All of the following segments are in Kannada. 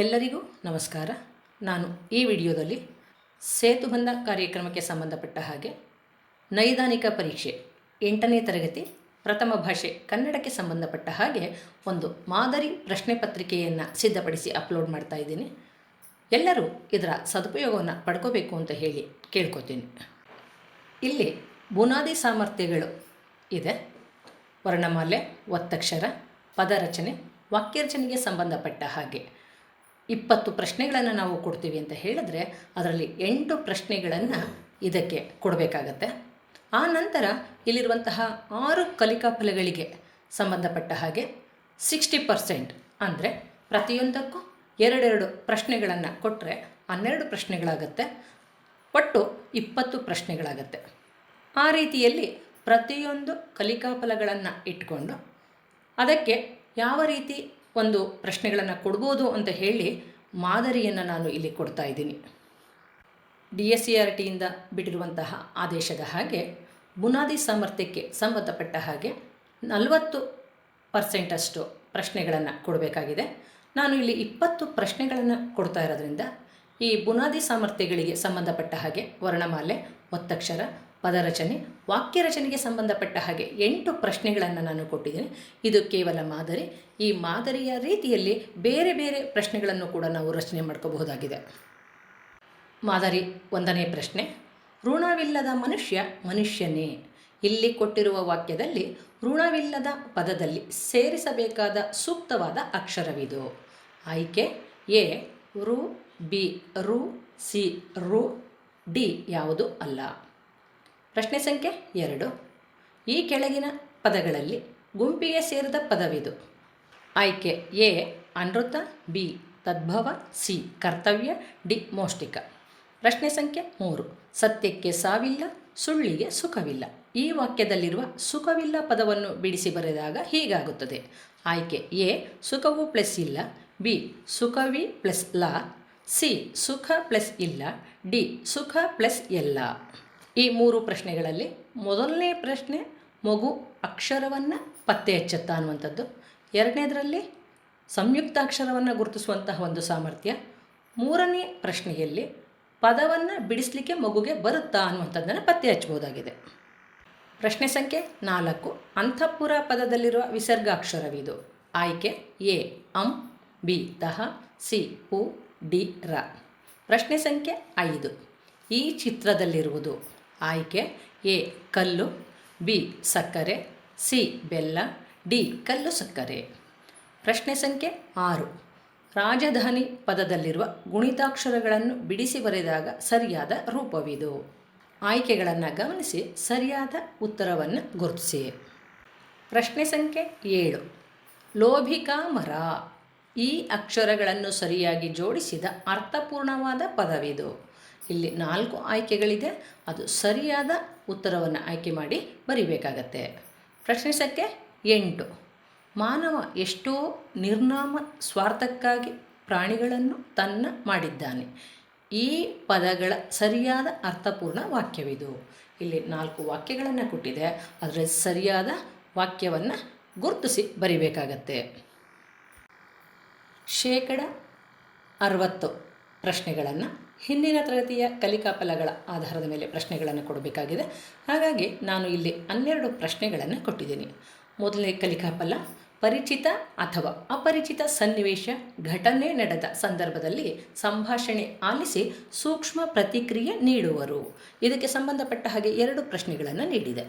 ಎಲ್ಲರಿಗೂ ನಮಸ್ಕಾರ. ನಾನು ಈ ವಿಡಿಯೋದಲ್ಲಿ ಸೇತುಬಂಧ ಕಾರ್ಯಕ್ರಮಕ್ಕೆ ಸಂಬಂಧಪಟ್ಟ ಹಾಗೆ ನೈದಾನಿಕ ಪರೀಕ್ಷೆ ಎಂಟನೇ ತರಗತಿ ಪ್ರಥಮ ಭಾಷೆ ಕನ್ನಡಕ್ಕೆ ಸಂಬಂಧಪಟ್ಟ ಹಾಗೆ ಒಂದು ಮಾದರಿ ಪ್ರಶ್ನೆ ಪತ್ರಿಕೆಯನ್ನು ಸಿದ್ಧಪಡಿಸಿ ಅಪ್ಲೋಡ್ ಮಾಡ್ತಾ ಇದ್ದೀನಿ. ಎಲ್ಲರೂ ಇದರ ಸದುಪಯೋಗವನ್ನು ಪಡ್ಕೋಬೇಕು ಅಂತ ಹೇಳಿ ಕೇಳ್ಕೊತೀನಿ. ಇಲ್ಲಿ ಬುನಾದಿ ಸಾಮರ್ಥ್ಯಗಳು ಇದೆ. ವರ್ಣಮಾಲೆ, ಒತ್ತಕ್ಷರ, ಪದರಚನೆ, ವಾಕ್ಯರಚನೆಗೆ ಸಂಬಂಧಪಟ್ಟ ಹಾಗೆ. ಇಪ್ಪತ್ತು ಪ್ರಶ್ನೆಗಳನ್ನು ನಾವು ಕೊಡ್ತೀವಿ ಅಂತ ಹೇಳಿದ್ರೆ ಅದರಲ್ಲಿ ಎಂಟು ಪ್ರಶ್ನೆಗಳನ್ನು ಇದಕ್ಕೆ ಕೊಡಬೇಕಾಗತ್ತೆ. ಆ ನಂತರ ಇಲ್ಲಿರುವಂತಹ ಆರು ಕಲಿಕಾ ಫಲಗಳಿಗೆ ಸಂಬಂಧಪಟ್ಟ ಹಾಗೆ ಸಿಕ್ಸ್ಟಿ ಪರ್ಸೆಂಟ್ ಅಂದರೆ ಪ್ರತಿಯೊಂದಕ್ಕೂ ಎರಡೆರಡು ಪ್ರಶ್ನೆಗಳನ್ನು ಕೊಟ್ಟರೆ ಹನ್ನೆರಡು ಪ್ರಶ್ನೆಗಳಾಗತ್ತೆ. ಒಟ್ಟು ಇಪ್ಪತ್ತು ಪ್ರಶ್ನೆಗಳಾಗತ್ತೆ. ಆ ರೀತಿಯಲ್ಲಿ ಪ್ರತಿಯೊಂದು ಕಲಿಕಾ ಫಲಗಳನ್ನು ಇಟ್ಕೊಂಡು ಅದಕ್ಕೆ ಯಾವ ರೀತಿ ಒಂದು ಪ್ರಶ್ನೆಗಳನ್ನು ಕೊಡ್ಬೋದು ಅಂತ ಹೇಳಿ ಮಾದರಿಯನ್ನು ನಾನು ಇಲ್ಲಿ ಕೊಡ್ತಾ ಇದ್ದೀನಿ. ಡಿ ಎಸ್ ಸಿ ಆರ್ ಟಿಯಿಂದ ಬಿಟ್ಟಿರುವಂತಹ ಆದೇಶದ ಹಾಗೆ ಬುನಾದಿ ಸಾಮರ್ಥ್ಯಕ್ಕೆ ಸಂಬಂಧಪಟ್ಟ ಹಾಗೆ ನಲವತ್ತು ಪರ್ಸೆಂಟಷ್ಟು ಪ್ರಶ್ನೆಗಳನ್ನು ಕೊಡಬೇಕಾಗಿದೆ. ನಾನು ಇಲ್ಲಿ ಇಪ್ಪತ್ತು ಪ್ರಶ್ನೆಗಳನ್ನು ಕೊಡ್ತಾ ಇರೋದ್ರಿಂದ ಈ ಬುನಾದಿ ಸಾಮರ್ಥ್ಯಗಳಿಗೆ ಸಂಬಂಧಪಟ್ಟ ಹಾಗೆ ವರ್ಣಮಾಲೆ, ಒತ್ತಕ್ಷರ ಪದರಚನೆ ವಾಕ್ಯ ರಚನೆಗೆ ಸಂಬಂಧಪಟ್ಟ ಹಾಗೆ ಎಂಟು ಪ್ರಶ್ನೆಗಳನ್ನು ನಾನು ಕೊಟ್ಟಿದ್ದೀನಿ. ಇದು ಕೇವಲ ಮಾದರಿ. ಈ ಮಾದರಿಯ ರೀತಿಯಲ್ಲಿ ಬೇರೆ ಬೇರೆ ಪ್ರಶ್ನೆಗಳನ್ನು ಕೂಡ ನಾವು ರಚನೆ ಮಾಡ್ಕೋಬಹುದಾಗಿದೆ. ಮಾದರಿ ಒಂದನೇ ಪ್ರಶ್ನೆ, ಋಣವಿಲ್ಲದ ಮನುಷ್ಯ ಮನುಷ್ಯನೇ. ಇಲ್ಲಿ ಕೊಟ್ಟಿರುವ ವಾಕ್ಯದಲ್ಲಿ ಋಣವಿಲ್ಲದ ಪದದಲ್ಲಿ ಸೇರಿಸಬೇಕಾದ ಸೂಕ್ತವಾದ ಅಕ್ಷರವಿದು. ಆಯ್ಕೆ, ಎ, ರು, ಬಿ, ರು, ಸಿ, ರು, ಡಿ ಯಾವುದು ಅಲ್ಲ. ಪ್ರಶ್ನೆ ಸಂಖ್ಯೆ ಎರಡು. ಈ ಕೆಳಗಿನ ಪದಗಳಲ್ಲಿ ಗುಂಪಿಗೆ ಸೇರಿದ ಪದವಿದು. ಆಯ್ಕೆ ಎ, ಅನೃತ, ಬಿ, ತದ್ಭವ, ಸಿ, ಕರ್ತವ್ಯ, ಡಿ, ಮೌಷ್ಟಿಕ. ಪ್ರಶ್ನೆ ಸಂಖ್ಯೆ ಮೂರು. ಸತ್ಯಕ್ಕೆ ಸಾವಿಲ್ಲ, ಸುಳ್ಳಿಗೆ ಸುಖವಿಲ್ಲ. ಈ ವಾಕ್ಯದಲ್ಲಿರುವ ಸುಖವಿಲ್ಲ ಪದವನ್ನು ಬಿಡಿಸಿ ಬರೆದಾಗ ಹೀಗಾಗುತ್ತದೆ. ಆಯ್ಕೆ ಎ, ಸುಖವು ಪ್ಲಸ್ ಇಲ್ಲ. ಬಿ, ಸುಖವಿ ಪ್ಲಸ್ ಲ. ಸಿ, ಸುಖ ಪ್ಲಸ್ ಇಲ್ಲ. ಡಿ, ಸುಖ ಪ್ಲಸ್ ಎಲ್ಲ. ಈ ಮೂರು ಪ್ರಶ್ನೆಗಳಲ್ಲಿ ಮೊದಲನೇ ಪ್ರಶ್ನೆ ಮಗು ಅಕ್ಷರವನ್ನು ಪತ್ತೆ ಹಚ್ಚುತ್ತಾ ಅನ್ನುವಂಥದ್ದು. ಎರಡನೇದರಲ್ಲಿ ಸಂಯುಕ್ತಾಕ್ಷರವನ್ನು ಗುರುತಿಸುವಂತಹ ಒಂದು ಸಾಮರ್ಥ್ಯ. ಮೂರನೇ ಪ್ರಶ್ನೆಯಲ್ಲಿ ಪದವನ್ನು ಬಿಡಿಸಲಿಕ್ಕೆ ಮಗುಗೆ ಬರುತ್ತಾ ಅನ್ನುವಂಥದ್ದನ್ನು ಪತ್ತೆ ಹಚ್ಚಬಹುದಾಗಿದೆ. ಪ್ರಶ್ನೆ ಸಂಖ್ಯೆ ನಾಲ್ಕು. ಅಂತಃಪುರ ಪದದಲ್ಲಿರುವ ವಿಸರ್ಗಾಕ್ಷರವಿದು. ಆಯ್ಕೆ ಎ, ಅಂ, ಬಿ, ತಹ, ಸಿ ಪು ಡಿ, ರ. ಪ್ರಶ್ನೆ ಸಂಖ್ಯೆ ಐದು. ಈ ಚಿತ್ರದಲ್ಲಿರುವುದು ಆಯ್ಕೆ ಎ, ಕಲ್ಲು, ಬಿ, ಸಕ್ಕರೆ, ಸಿ, ಬೆಲ್ಲ, ಡಿ, ಕಲ್ಲು ಸಕ್ಕರೆ. ಪ್ರಶ್ನೆ ಸಂಖ್ಯೆ ಆರು. ರಾಜಧಾನಿ ಪದದಲ್ಲಿರುವ ಗುಣಿತಾಕ್ಷರಗಳನ್ನು ಬಿಡಿಸಿ ಬರೆದಾಗ ಸರಿಯಾದ ರೂಪವಿದು. ಆಯ್ಕೆಗಳನ್ನು ಗಮನಿಸಿ ಸರಿಯಾದ ಉತ್ತರವನ್ನು ಗುರುತಿಸಿ. ಪ್ರಶ್ನೆ ಸಂಖ್ಯೆ ಏಳು. ಲೋಭಿಕಾ ಮರ ಈ ಅಕ್ಷರಗಳನ್ನು ಸರಿಯಾಗಿ ಜೋಡಿಸಿದ ಅರ್ಥಪೂರ್ಣವಾದ ಪದವಿದು. ಇಲ್ಲಿ ನಾಲ್ಕು ಆಯ್ಕೆಗಳಿದೆ. ಅದು ಸರಿಯಾದ ಉತ್ತರವನ್ನು ಆಯ್ಕೆ ಮಾಡಿ ಬರೀಬೇಕಾಗತ್ತೆ. ಪ್ರಶ್ನೆ ಸಂಖ್ಯೆ ಎಂಟು. ಮಾನವ ಎಷ್ಟೋ ನಿರ್ನಾಮ ಸ್ವಾರ್ಥಕ್ಕಾಗಿ ಪ್ರಾಣಿಗಳನ್ನು ತನ್ನ ಮಾಡಿದ್ದಾನೆ. ಈ ಪದಗಳ ಸರಿಯಾದ ಅರ್ಥಪೂರ್ಣ ವಾಕ್ಯವಿದು. ಇಲ್ಲಿ ನಾಲ್ಕು ವಾಕ್ಯಗಳನ್ನು ಕೊಟ್ಟಿದೆ. ಅದರ ಸರಿಯಾದ ವಾಕ್ಯವನ್ನು ಗುರುತಿಸಿ ಬರಿಬೇಕಾಗತ್ತೆ. ಶೇಕಡ ಅರವತ್ತು ಪ್ರಶ್ನೆಗಳನ್ನು ಹಿಂದಿನ ತರಗತಿಯ ಕಲಿಕಾ ಫಲಗಳ ಆಧಾರದ ಮೇಲೆ ಪ್ರಶ್ನೆಗಳನ್ನು ಕೊಡಬೇಕಾಗಿದೆ. ಹಾಗಾಗಿ ನಾನು ಇಲ್ಲಿ ಹನ್ನೆರಡು ಪ್ರಶ್ನೆಗಳನ್ನು ಕೊಟ್ಟಿದ್ದೀನಿ. ಮೊದಲನೇ ಕಲಿಕಾ ಫಲ ಪರಿಚಿತ ಅಥವಾ ಅಪರಿಚಿತ ಸನ್ನಿವೇಶ ಘಟನೆ ನಡೆದ ಸಂದರ್ಭದಲ್ಲಿ ಸಂಭಾಷಣೆ ಆಲಿಸಿ ಸೂಕ್ಷ್ಮ ಪ್ರತಿಕ್ರಿಯೆ ನೀಡುವರು. ಇದಕ್ಕೆ ಸಂಬಂಧಪಟ್ಟ ಹಾಗೆ ಎರಡು ಪ್ರಶ್ನೆಗಳನ್ನು ನೀಡಿದೆ.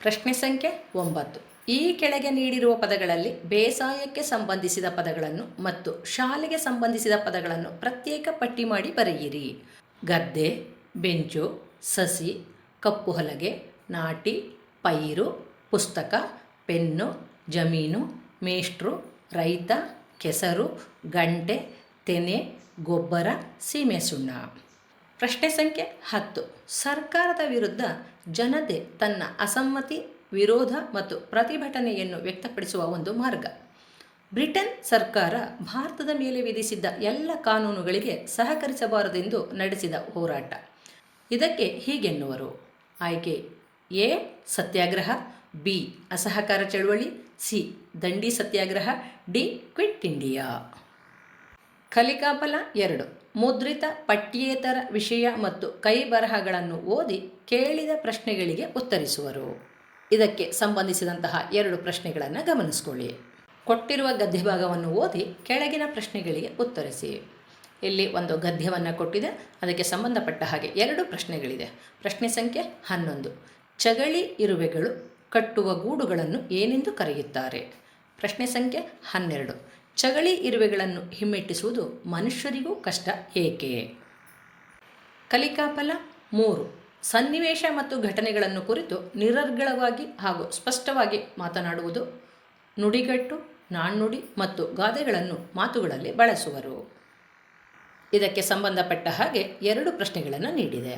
ಪ್ರಶ್ನೆ ಸಂಖ್ಯೆ ಒಂಬತ್ತು. ಈ ಕೆಳಗೆ ನೀಡಿರುವ ಪದಗಳಲ್ಲಿ ಬೇಸಾಯಕ್ಕೆ ಸಂಬಂಧಿಸಿದ ಪದಗಳನ್ನು ಮತ್ತು ಶಾಲೆಗೆ ಸಂಬಂಧಿಸಿದ ಪದಗಳನ್ನು ಪ್ರತ್ಯೇಕ ಪಟ್ಟಿ ಮಾಡಿ ಬರೆಯಿರಿ. ಗದ್ದೆ, ಬೆಂಚು, ಸಸಿ, ಕಪ್ಪು ಹಲಗೆ, ನಾಟಿ, ಪೈರು, ಪುಸ್ತಕ, ಪೆನ್ನು, ಜಮೀನು, ಮೇಷ್ಟ್ರು, ರೈತ, ಕೆಸರು, ಗಂಟೆ, ತೆನೆ, ಗೊಬ್ಬರ, ಸೀಮೆ ಸುಣ್ಣ. ಪ್ರಶ್ನೆ ಸಂಖ್ಯೆ ಹತ್ತು. ಸರ್ಕಾರದ ವಿರುದ್ಧ ಜನತೆ ತನ್ನ ಅಸಮ್ಮತಿ ವಿರೋಧ ಮತ್ತು ಪ್ರತಿಭಟನೆಯನ್ನು ವ್ಯಕ್ತಪಡಿಸುವ ಒಂದು ಮಾರ್ಗ. ಬ್ರಿಟನ್ ಸರ್ಕಾರ ಭಾರತದ ಮೇಲೆ ವಿಧಿಸಿದ್ದ ಎಲ್ಲ ಕಾನೂನುಗಳಿಗೆ ಸಹಕರಿಸಬಾರದೆಂದು ನಡೆಸಿದ ಹೋರಾಟ. ಇದಕ್ಕೆ ಹೀಗೆನ್ನುವರು. ಆಯ್ಕೆ ಎ. Satyagraha, B. ಅಸಹಕಾರ ಚಳುವಳಿ, C. Dandi Satyagraha, D. Quit India. ಕಲಿಕಾಫಲ ಎರಡು. ಮುದ್ರಿತ ಪಠ್ಯೇತರ ವಿಷಯ ಮತ್ತು ಕೈ ಬರಹಗಳನ್ನು ಓದಿ ಕೇಳಿದ ಪ್ರಶ್ನೆಗಳಿಗೆ ಉತ್ತರಿಸುವರು. ಇದಕ್ಕೆ ಸಂಬಂಧಿಸಿದಂತಹ ಎರಡು ಪ್ರಶ್ನೆಗಳನ್ನು ಗಮನಿಸಿಕೊಳ್ಳಿ. ಕೊಟ್ಟಿರುವ ಗದ್ಯ ಭಾಗವನ್ನು ಓದಿ ಕೆಳಗಿನ ಪ್ರಶ್ನೆಗಳಿಗೆ ಉತ್ತರಿಸಿ. ಇಲ್ಲಿ ಒಂದು ಗದ್ಯವನ್ನು ಕೊಟ್ಟಿದೆ, ಅದಕ್ಕೆ ಸಂಬಂಧಪಟ್ಟ ಹಾಗೆ ಎರಡು ಪ್ರಶ್ನೆಗಳಿದೆ. ಪ್ರಶ್ನೆ ಸಂಖ್ಯೆ ಹನ್ನೊಂದು. ಚಗಳಿ ಇರುವೆಗಳು ಕಟ್ಟುವ ಗೂಡುಗಳನ್ನು ಏನೆಂದು ಕರೆಯುತ್ತಾರೆ? ಪ್ರಶ್ನೆ ಸಂಖ್ಯೆ ಹನ್ನೆರಡು. ಚಗಳಿ ಇರುವೆಗಳನ್ನು ಹಿಮ್ಮೆಟ್ಟಿಸುವುದು ಮನುಷ್ಯರಿಗೂ ಕಷ್ಟ ಏಕೆ? ಕಲಿಕಾಫಲ ಮೂರು. ಸನ್ನಿವೇಶ ಮತ್ತು ಘಟನೆಗಳನ್ನು ಕುರಿತು ನಿರರ್ಗಳವಾಗಿ ಹಾಗೂ ಸ್ಪಷ್ಟವಾಗಿ ಮಾತನಾಡುವುದು ನುಡಿಗಟ್ಟು, ನಾಣ್ಣುಡಿ ಮತ್ತು ಗಾದೆಗಳನ್ನು ಮಾತುಗಳಲ್ಲಿ ಬಳಸುವರು. ಇದಕ್ಕೆ ಸಂಬಂಧಪಟ್ಟ ಹಾಗೆ ಎರಡು ಪ್ರಶ್ನೆಗಳನ್ನು ನೀಡಿದೆ.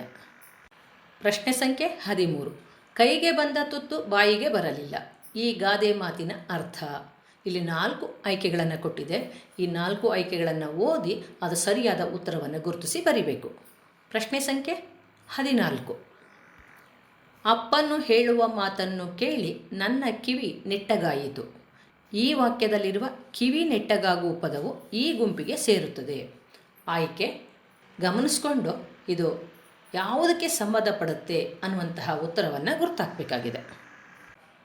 ಪ್ರಶ್ನೆ ಸಂಖ್ಯೆ ಹದಿಮೂರು. ಕೈಗೆ ಬಂದ ತುತ್ತು ಬಾಯಿಗೆ ಬರಲಿಲ್ಲ. ಈ ಗಾದೆ ಮಾತಿನ ಅರ್ಥ. ಇಲ್ಲಿ ನಾಲ್ಕು ಆಯ್ಕೆಗಳನ್ನು ಕೊಟ್ಟಿದೆ. ಈ ನಾಲ್ಕು ಆಯ್ಕೆಗಳನ್ನು ಓದಿ ಅದು ಸರಿಯಾದ ಉತ್ತರವನ್ನು ಗುರುತಿಸಿ ಬರಿಬೇಕು. ಪ್ರಶ್ನೆ ಸಂಖ್ಯೆ ಹದಿನಾಲ್ಕು. ಅಪ್ಪನು ಹೇಳುವ ಮಾತನ್ನು ಕೇಳಿ ನನ್ನ ಕಿವಿ ನೆಟ್ಟಗಾಯಿತು. ಈ ವಾಕ್ಯದಲ್ಲಿರುವ ಕಿವಿ ನೆಟ್ಟಗಾಗುವ ಪದವು ಈ ಗುಂಪಿಗೆ ಸೇರುತ್ತದೆ. ಆಯ್ಕೆ, ಗಮನಿಸ್ಕೊಂಡು, ಇದು ಯಾವುದಕ್ಕೆ ಸಂಬಂಧಪಡುತ್ತೆ ಅನ್ನುವಂತಹ ಉತ್ತರವನ್ನು ಗುರ್ತಾಕಬೇಕಾಗಿದೆ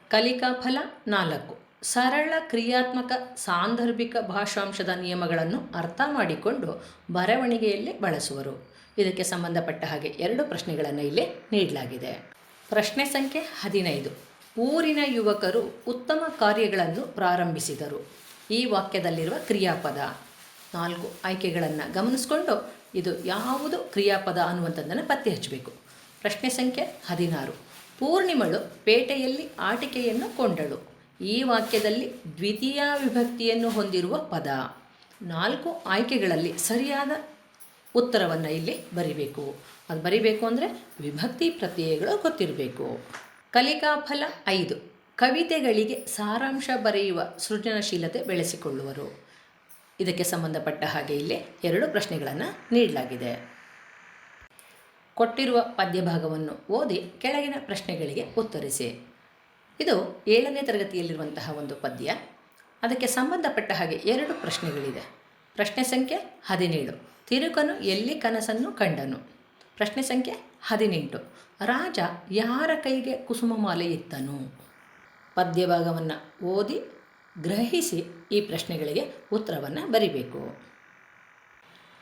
ಕಲಿಕಾ ಫಲ ನಾಲ್ಕು. ಸರಳ, ಕ್ರಿಯಾತ್ಮಕ, ಸಾಂದರ್ಭಿಕ ಭಾಷಾಂಶದ ನಿಯಮಗಳನ್ನು ಅರ್ಥ ಮಾಡಿಕೊಂಡು ಬರವಣಿಗೆಯಲ್ಲಿ ಬಳಸುವರು. ಇದಕ್ಕೆ ಸಂಬಂಧಪಟ್ಟ ಹಾಗೆ ಎರಡು ಪ್ರಶ್ನೆಗಳನ್ನು ಇಲ್ಲಿ ನೀಡಲಾಗಿದೆ. ಪ್ರಶ್ನೆ ಸಂಖ್ಯೆ ಹದಿನೈದು. ಊರಿನ ಯುವಕರು ಉತ್ತಮ ಕಾರ್ಯಗಳನ್ನು ಪ್ರಾರಂಭಿಸಿದರು. ಈ ವಾಕ್ಯದಲ್ಲಿರುವ ಕ್ರಿಯಾಪದ. ನಾಲ್ಕು, ಆಯ್ಕೆಗಳನ್ನು ಗಮನಿಸಿಕೊಂಡು ಇದು ಯಾವುದು ಕ್ರಿಯಾಪದ ಅನ್ನುವಂಥದ್ದನ್ನು ಪತ್ತೆ ಹಚ್ಚಬೇಕು. ಪ್ರಶ್ನೆ ಸಂಖ್ಯೆ ಹದಿನಾರು. ಪೂರ್ಣಿಮಳು ಪೇಟೆಯಲ್ಲಿ ಆಟಿಕೆಯನ್ನು ಕೊಂಡಳು. ಈ ವಾಕ್ಯದಲ್ಲಿ ದ್ವಿತೀಯ ವಿಭಕ್ತಿಯನ್ನು ಹೊಂದಿರುವ ಪದ. ನಾಲ್ಕು, ಆಯ್ಕೆಗಳಲ್ಲಿ ಸರಿಯಾದ ಉತ್ತರವನ್ನು ಇಲ್ಲಿ ಬರಿಬೇಕು. ಅದು ಬರಿಬೇಕು ಅಂದರೆ ವಿಭಕ್ತಿ ಪ್ರತ್ಯಯಗಳು ಗೊತ್ತಿರಬೇಕು. ಕಲಿಕಾ ಫಲ ಐದು. ಕವಿತೆಗಳಿಗೆ ಸಾರಾಂಶ ಬರೆಯುವ ಸೃಜನಶೀಲತೆ ಬೆಳೆಸಿಕೊಳ್ಳುವರು. ಇದಕ್ಕೆ ಸಂಬಂಧಪಟ್ಟ ಹಾಗೆ ಇಲ್ಲಿ ಎರಡು ಪ್ರಶ್ನೆಗಳನ್ನು ನೀಡಲಾಗಿದೆ. ಕೊಟ್ಟಿರುವ ಪದ್ಯಭಾಗವನ್ನು ಓದಿ ಕೆಳಗಿನ ಪ್ರಶ್ನೆಗಳಿಗೆ ಉತ್ತರಿಸಿ. ಇದು ಏಳನೇ ತರಗತಿಯಲ್ಲಿರುವಂತಹ ಒಂದು ಪದ್ಯ. ಅದಕ್ಕೆ ಸಂಬಂಧಪಟ್ಟ ಹಾಗೆ ಎರಡು ಪ್ರಶ್ನೆಗಳಿದೆ. ಪ್ರಶ್ನೆ ಸಂಖ್ಯೆ ಹದಿನೇಳು. ತಿರುಕನು ಎಲ್ಲಿ ಕನಸನ್ನು ಕಂಡನು? ಪ್ರಶ್ನೆ ಸಂಖ್ಯೆ ಹದಿನೆಂಟು. ರಾಜ ಯಾರ ಕೈಗೆ ಕುಸುಮಮಾಲೆ ಇತ್ತನು ಪದ್ಯಭಾಗವನ್ನು ಓದಿ ಗ್ರಹಿಸಿ ಈ ಪ್ರಶ್ನೆಗಳಿಗೆ ಉತ್ತರವನ್ನು ಬರಿಬೇಕು.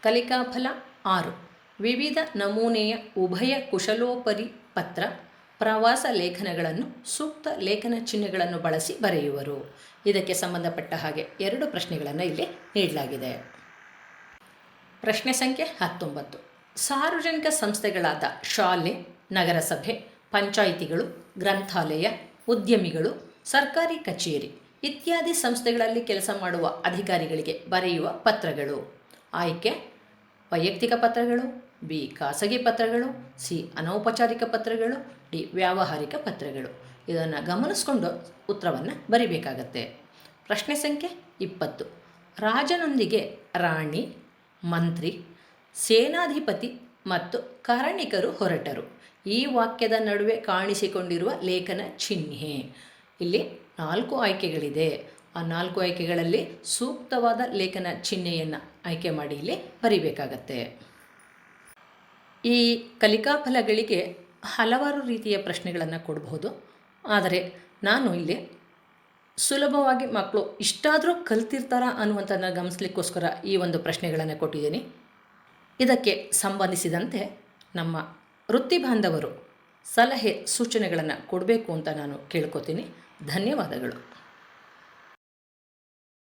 ಕಲಿಕಾಫಲ ಆರು. ವಿವಿಧ ನಮೂನೆಯ ಉಭಯ ಕುಶಲೋಪರಿ ಪತ್ರ ಪ್ರವಾಸ ಲೇಖನಗಳನ್ನು, ಸೂಕ್ತ ಲೇಖನ ಚಿಹ್ನೆಗಳನ್ನು ಬಳಸಿ ಬರೆಯುವರು. ಇದಕ್ಕೆ ಸಂಬಂಧಪಟ್ಟ ಹಾಗೆ ಎರಡು ಪ್ರಶ್ನೆಗಳನ್ನು ಇಲ್ಲಿ ನೀಡಲಾಗಿದೆ. ಪ್ರಶ್ನೆ ಸಂಖ್ಯೆ ಹತ್ತೊಂಬತ್ತು. ಸಾರ್ವಜನಿಕ ಸಂಸ್ಥೆಗಳಾದ ಶಾಲೆ, ನಗರಸಭೆ, ಪಂಚಾಯಿತಿಗಳು, ಗ್ರಂಥಾಲಯ, ಉದ್ಯಮಿಗಳು, ಸರ್ಕಾರಿ ಕಚೇರಿ ಇತ್ಯಾದಿ ಸಂಸ್ಥೆಗಳಲ್ಲಿ ಕೆಲಸ ಮಾಡುವ ಅಧಿಕಾರಿಗಳಿಗೆ ಬರೆಯುವ ಪತ್ರಗಳು. ಆಯ್ಕೆ, ವೈಯಕ್ತಿಕ ಪತ್ರಗಳು, ಬಿ ಖಾಸಗಿ ಪತ್ರಗಳು, ಸಿ ಅನೌಪಚಾರಿಕ ಪತ್ರಗಳು ಡಿ, ವ್ಯಾವಹಾರಿಕ ಪತ್ರಗಳು. ಇದನ್ನು ಗಮನಿಸ್ಕೊಂಡು ಉತ್ತರವನ್ನು ಬರಿಬೇಕಾಗತ್ತೆ. ಪ್ರಶ್ನೆ ಸಂಖ್ಯೆ ಇಪ್ಪತ್ತು. ರಾಜನೊಂದಿಗೆ ರಾಣಿ, ಮಂತ್ರಿ, ಸೇನಾಧಿಪತಿ ಮತ್ತು ಕಾರಣಿಕರು ಹೊರಟರು. ಈ ವಾಕ್ಯದ ನಡುವೆ ಕಾಣಿಸಿಕೊಂಡಿರುವ ಲೇಖನ ಚಿಹ್ನೆ. ಇಲ್ಲಿ ನಾಲ್ಕು ಆಯ್ಕೆಗಳಿದೆ. ಆ ನಾಲ್ಕು ಆಯ್ಕೆಗಳಲ್ಲಿ ಸೂಕ್ತವಾದ ಲೇಖನ ಚಿಹ್ನೆಯನ್ನು ಆಯ್ಕೆ ಮಾಡಿ ಇಲ್ಲಿ ಬರಿಬೇಕಾಗತ್ತೆ. ಈ ಕಲಿಕಾಫಲಗಳಿಗೆ ಹಲವಾರು ರೀತಿಯ ಪ್ರಶ್ನೆಗಳನ್ನು ಕೊಡಬಹುದು ಆದರೆ ನಾನು ಇಲ್ಲಿ ಸುಲಭವಾಗಿ ಮಕ್ಕಳು ಇಷ್ಟಾದರೂ ಕಲ್ತಿರ್ತಾರ ಅನ್ನುವಂಥದ್ದನ್ನ ಗಮನಿಸ್ಲಿಕ್ಕೋಸ್ಕರ ಈ ಒಂದು ಪ್ರಶ್ನೆಗಳನ್ನು ಕೊಟ್ಟಿದ್ದೀನಿ. ಇದಕ್ಕೆ ಸಂಬಂಧಿಸಿದಂತೆ ನಮ್ಮ ವೃತ್ತಿ ಬಾಂಧವರು ಸಲಹೆ ಸೂಚನೆಗಳನ್ನು ಕೊಡಬೇಕು ಅಂತ ನಾನು ಕೇಳ್ಕೊತೀನಿ. ಧನ್ಯವಾದಗಳು.